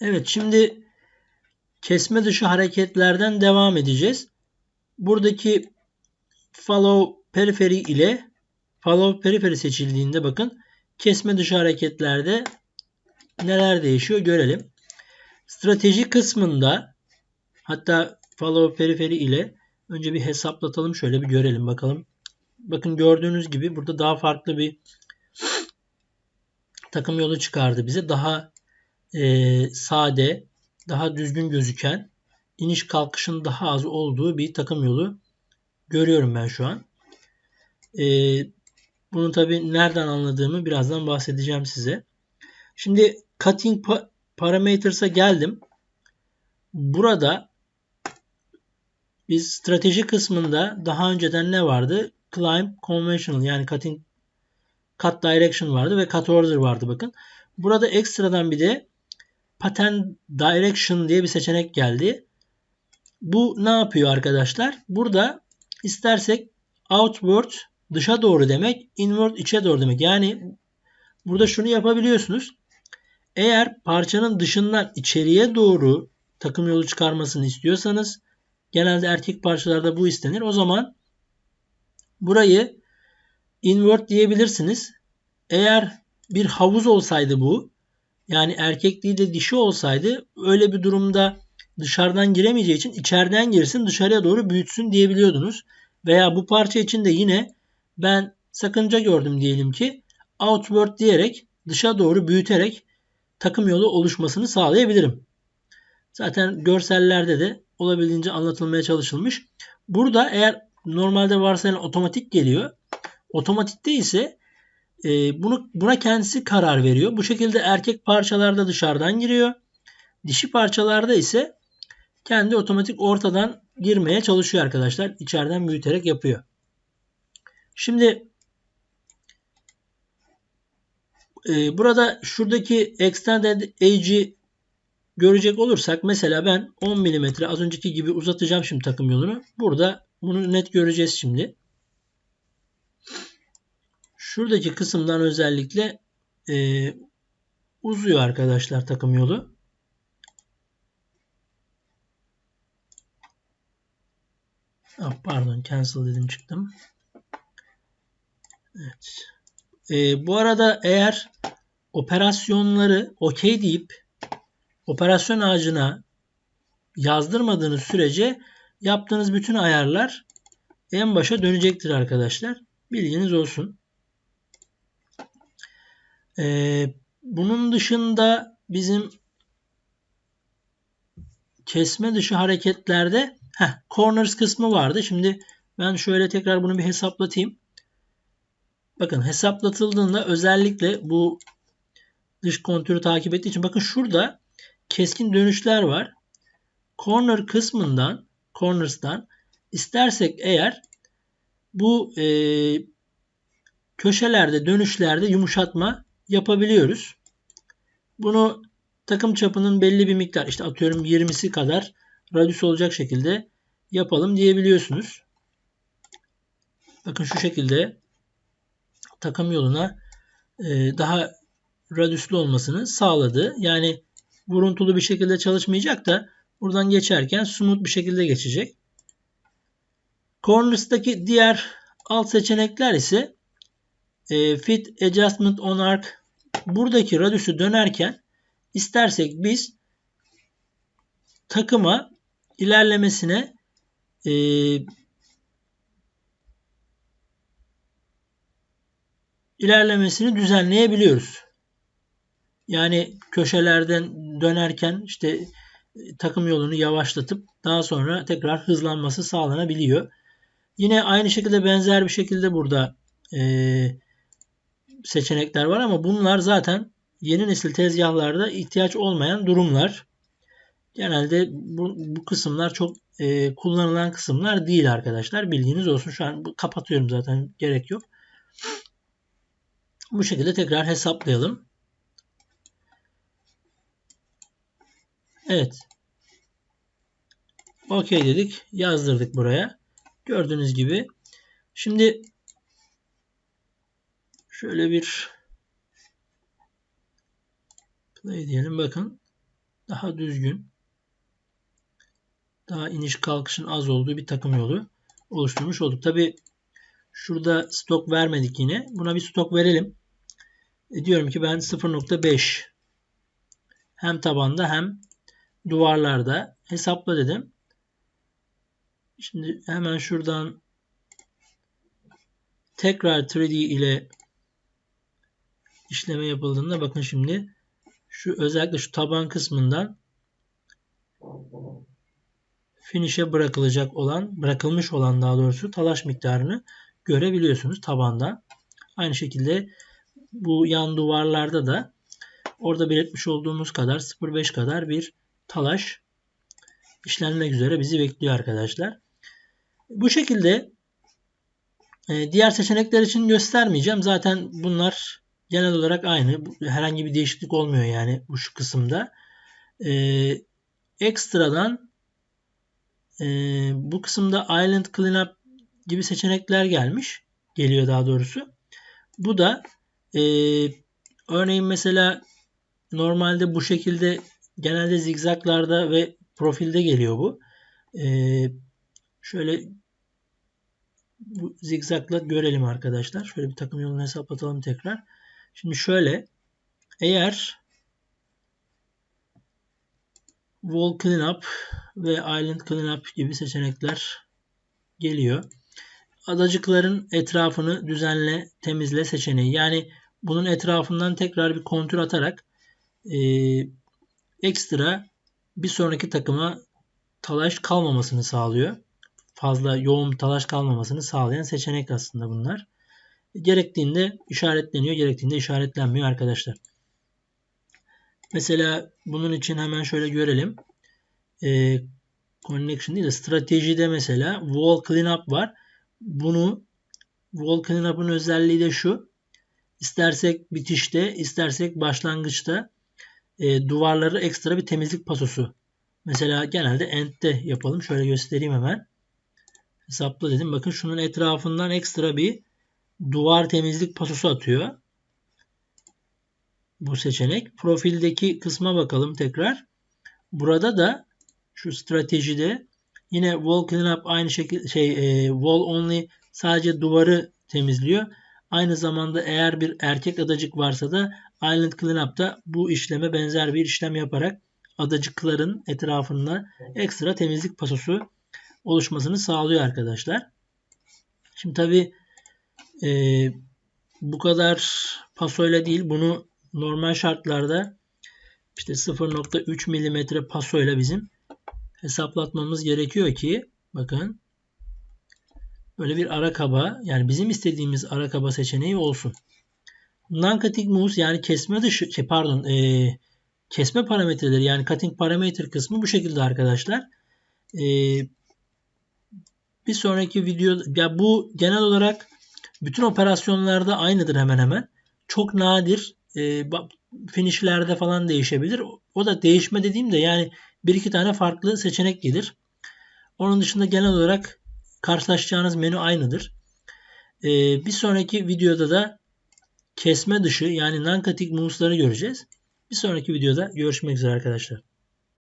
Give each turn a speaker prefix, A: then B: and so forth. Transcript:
A: Evet şimdi kesme dışı hareketlerden devam edeceğiz. Buradaki follow periferi ile follow periferi seçildiğinde bakın kesme dışı hareketlerde neler değişiyor görelim. Strateji kısmında hatta follow periferi ile önce bir hesaplatalım şöyle bir görelim bakalım. Bakın gördüğünüz gibi burada daha farklı bir takım yolu çıkardı bize. Daha e, sade, daha düzgün gözüken, iniş kalkışın daha az olduğu bir takım yolu görüyorum ben şu an. E, bunu tabi nereden anladığımı birazdan bahsedeceğim size. Şimdi cutting parameters'a geldim. Burada biz strateji kısmında daha önceden ne vardı? Climb Conventional yani cutting cut direction vardı ve cut order vardı bakın. Burada ekstradan bir de pattern direction diye bir seçenek geldi. Bu ne yapıyor arkadaşlar? Burada istersek outward dışa doğru demek, inward içe doğru demek. Yani burada şunu yapabiliyorsunuz. Eğer parçanın dışından içeriye doğru takım yolu çıkarmasını istiyorsanız genelde erkek parçalarda bu istenir. O zaman burayı invert diyebilirsiniz. Eğer bir havuz olsaydı bu yani erkek değil de dişi olsaydı öyle bir durumda dışarıdan giremeyeceği için içeriden girsin dışarıya doğru büyütsün diyebiliyordunuz. Veya bu parça için de yine ben sakınca gördüm diyelim ki outward diyerek dışa doğru büyüterek takım yolu oluşmasını sağlayabilirim. Zaten görsellerde de olabildiğince anlatılmaya çalışılmış. Burada eğer normalde varsayılan otomatik geliyor. Otomatikte ise e, bunu buna kendisi karar veriyor. Bu şekilde erkek parçalarda dışarıdan giriyor. Dişi parçalarda ise kendi otomatik ortadan girmeye çalışıyor arkadaşlar. İçeriden büyüterek yapıyor. Şimdi e, burada şuradaki extended edge'i görecek olursak mesela ben 10 mm az önceki gibi uzatacağım şimdi takım yolunu. Burada bunu net göreceğiz şimdi. Şuradaki kısımdan özellikle e, uzuyor arkadaşlar takım yolu. Ah, pardon cancel dedim çıktım. Evet. E, bu arada eğer operasyonları okey deyip operasyon ağacına yazdırmadığınız sürece yaptığınız bütün ayarlar en başa dönecektir arkadaşlar. Bilginiz olsun. Ee, bunun dışında bizim kesme dışı hareketlerde heh, corners kısmı vardı. Şimdi ben şöyle tekrar bunu bir hesaplatayım. Bakın hesaplatıldığında özellikle bu dış kontürü takip ettiği için bakın şurada keskin dönüşler var. Corner kısmından corners'tan istersek eğer bu e, köşelerde dönüşlerde yumuşatma yapabiliyoruz. Bunu takım çapının belli bir miktar işte atıyorum 20'si kadar radyus olacak şekilde yapalım diyebiliyorsunuz. Bakın şu şekilde takım yoluna e, daha radyüslü olmasını sağladı. Yani vuruntulu bir şekilde çalışmayacak da buradan geçerken smooth bir şekilde geçecek. Corners'taki diğer alt seçenekler ise e, Fit Adjustment on Arc buradaki radyüsü dönerken istersek biz takıma ilerlemesine e, ilerlemesini düzenleyebiliyoruz. Yani köşelerden dönerken işte e, takım yolunu yavaşlatıp daha sonra tekrar hızlanması sağlanabiliyor. Yine aynı şekilde benzer bir şekilde burada e, seçenekler var ama bunlar zaten yeni nesil tezgahlarda ihtiyaç olmayan durumlar. Genelde bu, bu kısımlar çok e, kullanılan kısımlar değil arkadaşlar. Bilginiz olsun. Şu an kapatıyorum zaten gerek yok. Bu şekilde tekrar hesaplayalım. Evet. OK dedik. Yazdırdık buraya. Gördüğünüz gibi. Şimdi şöyle bir play diyelim. Bakın. daha düzgün, daha iniş kalkışın az olduğu bir takım yolu oluşturmuş olduk. Tabi şurada stok vermedik yine. Buna bir stok verelim. E diyorum ki ben 0.5 hem tabanda hem duvarlarda hesapla dedim. Şimdi hemen şuradan tekrar 3D ile işleme yapıldığında bakın şimdi şu özellikle şu taban kısmından finish'e bırakılacak olan, bırakılmış olan daha doğrusu talaş miktarını görebiliyorsunuz tabanda. Aynı şekilde bu yan duvarlarda da orada belirtmiş olduğumuz kadar 0.5 kadar bir talaş işlenmek üzere bizi bekliyor arkadaşlar. Bu şekilde e, diğer seçenekler için göstermeyeceğim. Zaten bunlar genel olarak aynı. Herhangi bir değişiklik olmuyor yani bu şu kısımda. Ee, ekstradan e, bu kısımda Island Cleanup gibi seçenekler gelmiş. Geliyor daha doğrusu. Bu da e, örneğin mesela normalde bu şekilde genelde zigzaglarda ve profilde geliyor bu. E, şöyle bu zigzagla görelim arkadaşlar. Şöyle bir takım yolunu hesaplatalım tekrar. Şimdi şöyle eğer Wall Cleanup ve Island Cleanup gibi seçenekler geliyor. Adacıkların etrafını düzenle, temizle seçeneği. Yani bunun etrafından tekrar bir kontür atarak e, ekstra bir sonraki takıma talaş kalmamasını sağlıyor. Fazla yoğun talaş kalmamasını sağlayan seçenek aslında bunlar. Gerektiğinde işaretleniyor, gerektiğinde işaretlenmiyor arkadaşlar. Mesela bunun için hemen şöyle görelim. Ee, connection değil de stratejide mesela wall cleanup var. Bunu wall cleanup'ın özelliği de şu. İstersek bitişte, istersek başlangıçta e, duvarları ekstra bir temizlik pasosu. Mesela genelde end'de yapalım. Şöyle göstereyim hemen. Hesapla dedim. Bakın şunun etrafından ekstra bir duvar temizlik pasosu atıyor. Bu seçenek. Profildeki kısma bakalım tekrar. Burada da şu stratejide yine wall cleanup aynı şekilde şey e, wall only sadece duvarı temizliyor. Aynı zamanda eğer bir erkek adacık varsa da Island Cleanup'ta bu işleme benzer bir işlem yaparak adacıkların etrafında ekstra temizlik pasosu oluşmasını sağlıyor arkadaşlar. Şimdi tabi e, bu kadar pasoyla değil bunu normal şartlarda işte 0.3 mm pasoyla bizim hesaplatmamız gerekiyor ki bakın böyle bir ara kaba yani bizim istediğimiz ara kaba seçeneği olsun. Non-cutting yani kesme dışı pardon e, kesme parametreleri yani cutting parametre kısmı bu şekilde arkadaşlar. E, bir sonraki video ya bu genel olarak bütün operasyonlarda aynıdır hemen hemen. Çok nadir e, finishlerde falan değişebilir. O da değişme dediğim de yani bir iki tane farklı seçenek gelir. Onun dışında genel olarak karşılaşacağınız menü aynıdır. E, bir sonraki videoda da kesme dışı yani non-static moves'ları göreceğiz. Bir sonraki videoda görüşmek üzere arkadaşlar.